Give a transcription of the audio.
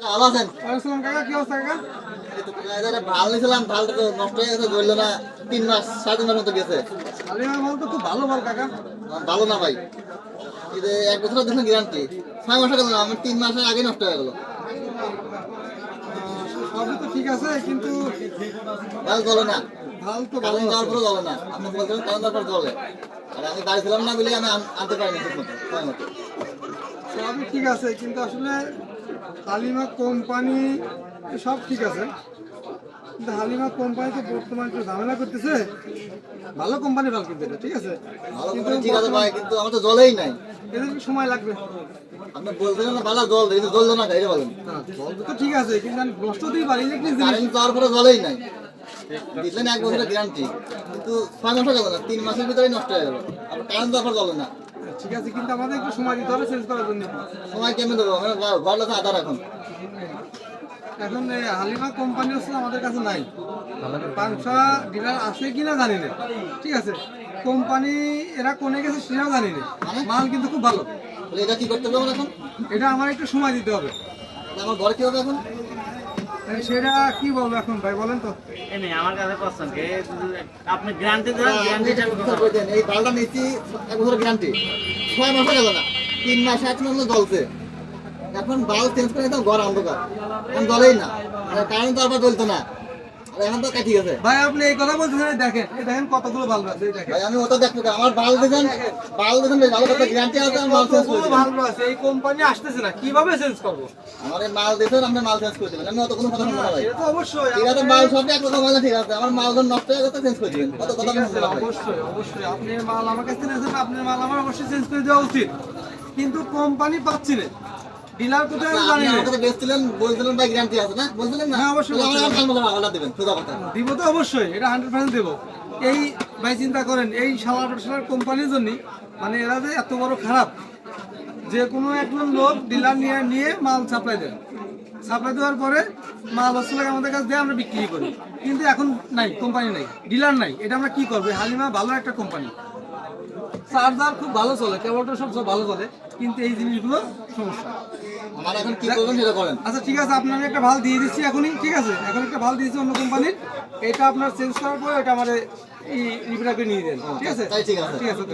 ভালো আছেন ওয়ালাইকুম কাকা কি অবস্থা কাকা? এই তো কাকা, এটা ভালো নিয়েছিলাম ভালটা তো নষ্ট হয়ে গেছে বলল না তিন মাস সাড়ে তিন মাস মতো গেছে। হালিমা মাল তো খুব ভালো মাল কাকা। ভালো না ভাই। এক বছর দিন গ্যারান্টি ছয় মাসে গেল আমার তিন মাসের আগে নষ্ট হয়ে গেল। সবই তো ঠিক আছে কিন্তু ভালো চলে না। ভালো তো কারণ যাওয়ার পরে চলে না। আপনি বলছিলেন কারণ যাওয়ার পরে চলে। আর আমি বাড়ি ছিলাম না বলে আমি আনতে পারিনি ঠিক মতো সময় মতো। সবই ঠিক আছে কিন্তু আসলে হালিমা কোম্পানি সব ঠিক আছে। কিন্তু হালিমা কোম্পানি তো বর্তমানে একটু ঝামেলা করতেছে। ভালো কোম্পানি ভালো কিন্তু ঠিক আছে? ভালো কিন্তু ঠিক আছে ভাই কিন্তু আমার তো জলেই নাই। এদের সময় লাগবে। আপনি বলছিলেন না ভালো জল জ্বললো না এটা বলেন। জল তো ঠিক আছে কিন্তু আমি নষ্ট হতেই পারি ইলেকট্রিক জিনিস কারেন্ট জলেই নাই। দিলেন এক বছরের গ্যারান্টি কিন্তু ছয় মাসে গেল না তিন মাসের ভিতরেই নষ্ট হয়ে গেল। আর কারেন্ট যাওয়ার পর না। ঠিক আছে কিন্তু আমাদের একটু সময় দিতে হবে চেঞ্জ করার জন্য। সময় কেমন দেবো? আমার ঘর- ঘর আধার এখন। এখন এই হালিমা কোম্পানি হচ্ছে আমাদের কাছে নাই। পাংশা ডিলার আছে কিনা জানি না। ঠিক আছে কোম্পানি এরা কোনে গেছে সেটাও জানি না। মাল কিন্তু খুব ভালো। এটা কি করতে হবে এখন? এটা আমার একটু সময় দিতে হবে। আমার ঘরে কি হবে এখন? সেটা কি বলব এখন ভাই বলেন তো। এমনি আমার কাছে পছন্দ কে আপনি গ্যারান্টি দেন গ্যারান্টি এই বালটা নিচ্ছি এক বছর গ্যারান্টি ছয় মাসে গেল না তিন মাস এক মাস জ্বলছে। এখন বাল চেঞ্জ করে দিতাম ঘর অন্ধকার। এখন জ্বলেই না কারণ কারেন্ট তো আবার জ্বলতো না। ভাই আপনি এই কথা বলতেছেন এই দেখেন এই দেখেন কতগুলো ভালো আছে ভাই আমি ওটা দেখব আমার দেখেন দেখেন। ভালো কথা গ্যারান্টি আছে মাল চেঞ্জ করে ভালো আছে এই কোম্পানি আসতেছে না কীভাবে চেঞ্জ করব? আমার মাল দেখেন আপনি মাল চেঞ্জ করে দেবেন। আমি অত কোনো কথা না ভাই। এটা অবশ্যই মাল সব এক রকম ঠিক আছে। আমার মাল যখন নষ্ট হয়ে গেছে চেঞ্জ করে দিবেন। কথা না অবশ্যই অবশ্যই আপনি মাল আমার কাছে নিয়েছেন আপনার মাল আমার অবশ্যই চেঞ্জ করে দেওয়া উচিত। কিন্তু কোম্পানি পাচ্ছি না। ডিলার কোথায় আমি জানি না। বেচছিলেন বলছিলেন ভাই গ্যারান্টি আছে না? বলছিলেন না? হ্যাঁ, অবশ্যই আমার মাল অর্ডার দিবেন সোজা কথা। দিব তো অবশ্যই এটা হান্ড্রেড পার্সেন্ট দেবো। এই ভাই চিন্তা করেন এই কোম্পানির জন্য মানে এরা যে এত বড় খারাপ যে কোনো একজন লোক ডিলার নিয়ে নিয়ে মাল সাপ্লাই দেয়। সাপ্লাই দেওয়ার পরে মাল হচ্ছে আমাদের কাছে দিয়ে আমরা বিক্রি করি। কিন্তু এখন নাই কোম্পানি নাই ডিলার নাই। এটা আমরা কি করব? হালিমা ভালো একটা কোম্পানি চার্জার খুব ভালো চলে কেবলটা সব সব ভালো চলে কিন্তু এই জিনিসগুলো সমস্যা। আমার এখন কি করবেন সেটা করেন আচ্ছা ঠিক আছে আপনার একটা ভালো দিয়ে দিচ্ছি এখনই ঠিক আছে? এখন একটা ভালো দিয়েছি অন্য কোম্পানির এটা আপনার চেঞ্জ করার পরে এটা আমার এই নিয়ে দেন ঠিক আছে? ঠিক আছে। ঠিক আছে.